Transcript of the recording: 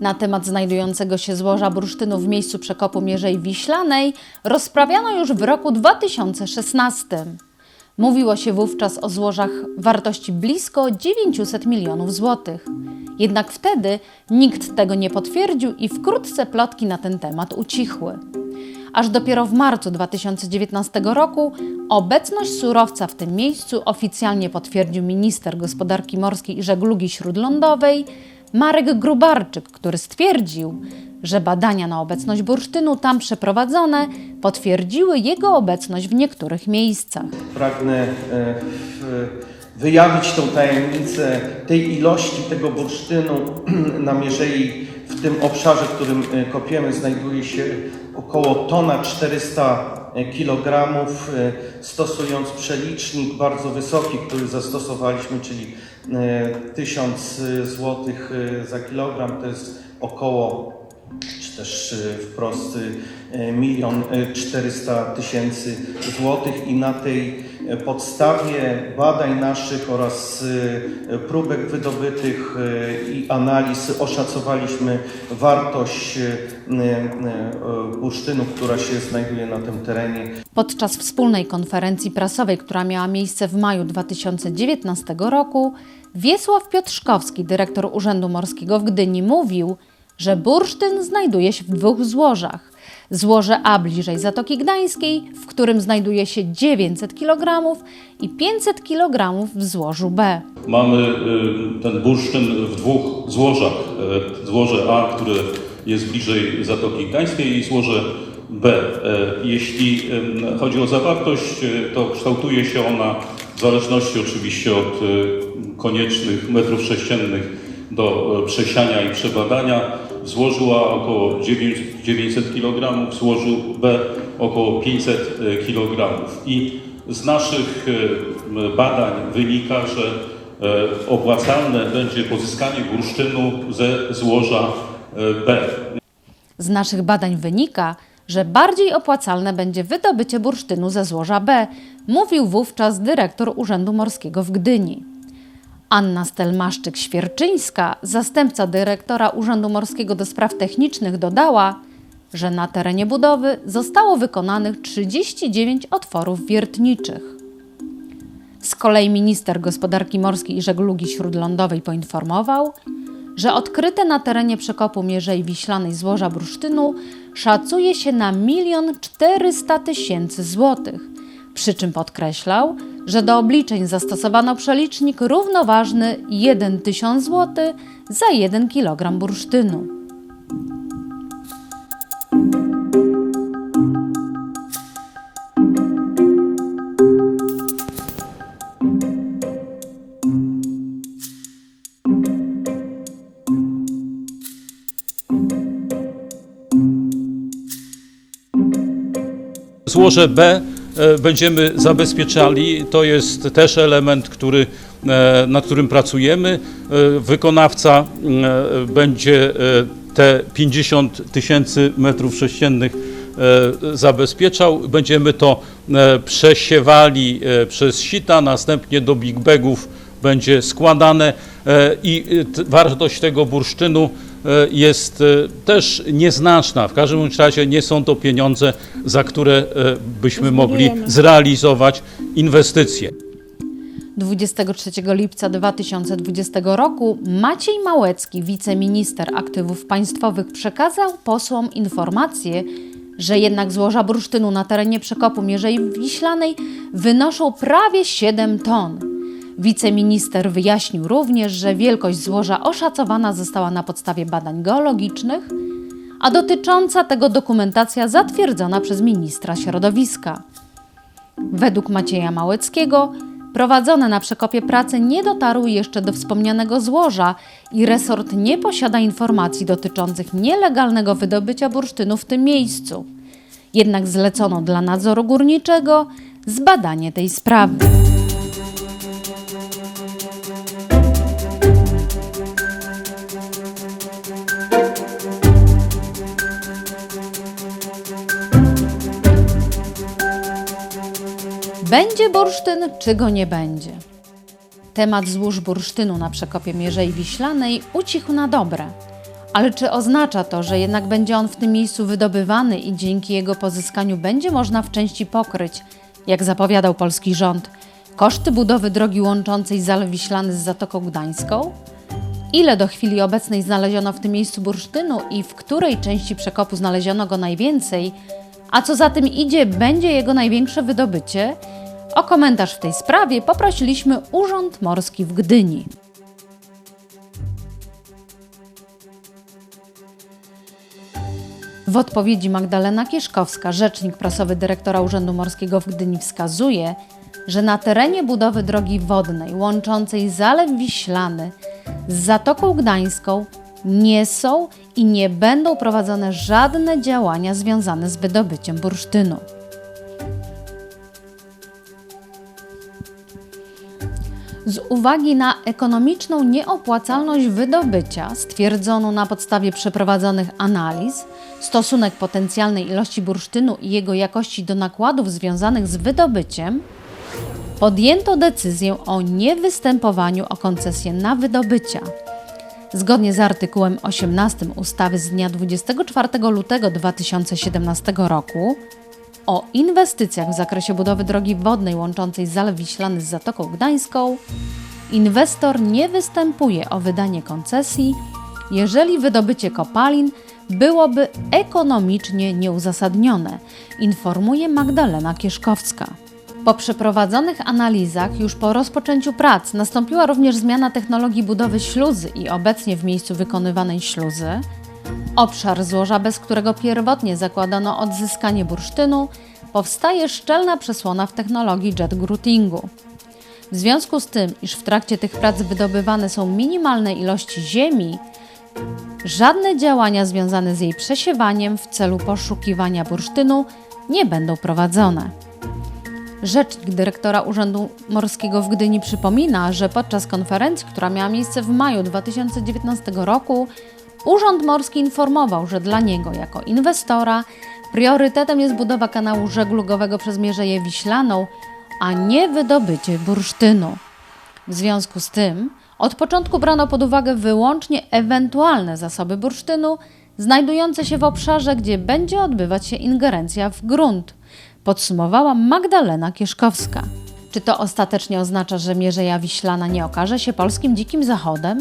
Na temat znajdującego się złoża bursztynu w miejscu przekopu Mierzei Wiślanej rozprawiano już w roku 2016. Mówiło się wówczas o złożach wartości blisko 900 milionów złotych. Jednak wtedy nikt tego nie potwierdził i wkrótce plotki na ten temat ucichły. Aż dopiero w marcu 2019 roku obecność surowca w tym miejscu oficjalnie potwierdził minister gospodarki morskiej i żeglugi śródlądowej Marek Grubarczyk, który stwierdził, że badania na obecność bursztynu tam przeprowadzone potwierdziły jego obecność w niektórych miejscach. Pragnę e, wyjawić tą tajemnicę tej ilości tego bursztynu na mierzei w tym obszarze, w którym e, kopiemy, znajduje się około tona 400 kg, stosując przelicznik bardzo wysoki, który zastosowaliśmy, czyli e, 1000 zł za kilogram, to jest około czy też wprost milion y, 400 tysięcy złotych i na tej podstawie badań naszych oraz y, próbek wydobytych y, i analiz oszacowaliśmy wartość y, bursztynu, która się znajduje na tym terenie. Podczas wspólnej konferencji prasowej, która miała miejsce w maju 2019 roku, Wiesław Piotrzkowski, dyrektor Urzędu Morskiego w Gdyni, mówił, że bursztyn znajduje się w dwóch złożach. Złoże A bliżej Zatoki Gdańskiej, w którym znajduje się 900 kg i 500 kg w złożu B. Mamy y, ten bursztyn w dwóch złożach. Y, Złoże A, które jest bliżej Zatoki Gdańskiej i złoże B. Y, Jeśli chodzi o zawartość, to kształtuje się ona w zależności oczywiście od koniecznych metrów sześciennych do przesiania i przebadania. W złożu A około 9 900 kg, w złożu B około 500 kg. I z naszych y, badań wynika, że e, opłacalne będzie pozyskanie bursztynu ze złoża e, B. Z naszych badań wynika, że bardziej opłacalne będzie wydobycie bursztynu ze złoża B, mówił wówczas dyrektor Urzędu Morskiego w Gdyni. Anna Stelmaszczyk-Świerczyńska, zastępca dyrektora Urzędu Morskiego do Spraw Technicznych, dodała, że na terenie budowy zostało wykonanych 39 otworów wiertniczych. Z kolei minister gospodarki morskiej i żeglugi śródlądowej poinformował, że odkryte na terenie przekopu Mierzei Wiślanej złoża bursztynu szacuje się na milion 400 tysięcy złotych. Przy czym podkreślał, że do obliczeń zastosowano przelicznik równoważny 1 tysiąc zł za 1 kg bursztynu. Złoże B będziemy zabezpieczali. To jest też element, który, e, nad którym pracujemy. E, Wykonawca e, będzie e, te 50 tysięcy metrów sześciennych e, zabezpieczał. Będziemy to e, przesiewali e, przez sita, następnie do big bagów będzie składane e, i e, wartość tego bursztynu e, jest e, też nieznaczna. W każdym razie nie są to pieniądze, za które e, byśmy mogli zrealizować inwestycje. 23 lipca 2020 roku Maciej Małecki, wiceminister aktywów państwowych, przekazał posłom informację, że jednak złoża bursztynu na terenie przekopu Mierzei Wiślanej wynoszą prawie 7 ton. Wiceminister wyjaśnił również, że wielkość złoża oszacowana została na podstawie badań geologicznych, a dotycząca tego dokumentacja zatwierdzona przez ministra środowiska. Według Macieja Małeckiego prowadzone na przekopie prace nie dotarły jeszcze do wspomnianego złoża i resort nie posiada informacji dotyczących nielegalnego wydobycia bursztynu w tym miejscu. Jednak zlecono dla nadzoru górniczego zbadanie tej sprawy. Będzie bursztyn, czy go nie będzie? Temat złóż bursztynu na przekopie Mierzei Wiślanej ucichł na dobre, Ale czy oznacza to, że jednak będzie on w tym miejscu wydobywany i dzięki jego pozyskaniu będzie można w części pokryć, jak zapowiadał polski rząd, koszty budowy drogi łączącej Zalew Wiślany z Zatoką Gdańską? Ile do chwili obecnej znaleziono w tym miejscu bursztynu i w której części przekopu znaleziono go najwięcej? A co za tym idzie, będzie jego największe wydobycie? O komentarz w tej sprawie poprosiliśmy Urząd Morski w Gdyni. W odpowiedzi Magdalena Kieszkowska, rzecznik prasowy dyrektora Urzędu Morskiego w Gdyni, wskazuje, że na terenie budowy drogi wodnej łączącej Zalew Wiślany z Zatoką Gdańską nie są i nie będą prowadzone żadne działania związane z wydobyciem bursztynu. Z uwagi na ekonomiczną nieopłacalność wydobycia, stwierdzono na podstawie przeprowadzonych analiz, stosunek potencjalnej ilości bursztynu i jego jakości do nakładów związanych z wydobyciem, podjęto decyzję o niewystępowaniu o koncesję na wydobycia. Zgodnie z artykułem 18 ustawy z dnia 24 lutego 2017 roku o inwestycjach w zakresie budowy drogi wodnej łączącej Zalew Wiślany z Zatoką Gdańską, inwestor nie występuje o wydanie koncesji, jeżeli wydobycie kopalin byłoby ekonomicznie nieuzasadnione, informuje Magdalena Kieszkowska. Po przeprowadzonych analizach, już po rozpoczęciu prac, nastąpiła również zmiana technologii budowy śluzy i obecnie w miejscu wykonywanej śluzy obszar złoża, bez którego pierwotnie zakładano odzyskanie bursztynu, powstaje szczelna przesłona w technologii jet groutingu. W związku z tym, iż w trakcie tych prac wydobywane są minimalne ilości ziemi, żadne działania związane z jej przesiewaniem w celu poszukiwania bursztynu nie będą prowadzone. Rzecznik dyrektora Urzędu Morskiego w Gdyni przypomina, że podczas konferencji, która miała miejsce w maju 2019 roku, Urząd Morski informował, że dla niego, jako inwestora, priorytetem jest budowa kanału żeglugowego przez Mierzeję Wiślaną, a nie wydobycie bursztynu. W związku z tym, od początku brano pod uwagę wyłącznie ewentualne zasoby bursztynu znajdujące się w obszarze, gdzie będzie odbywać się ingerencja w grunt, podsumowała Magdalena Kieszkowska. Czy to ostatecznie oznacza, że Mierzeja Wiślana nie okaże się polskim dzikim zachodem?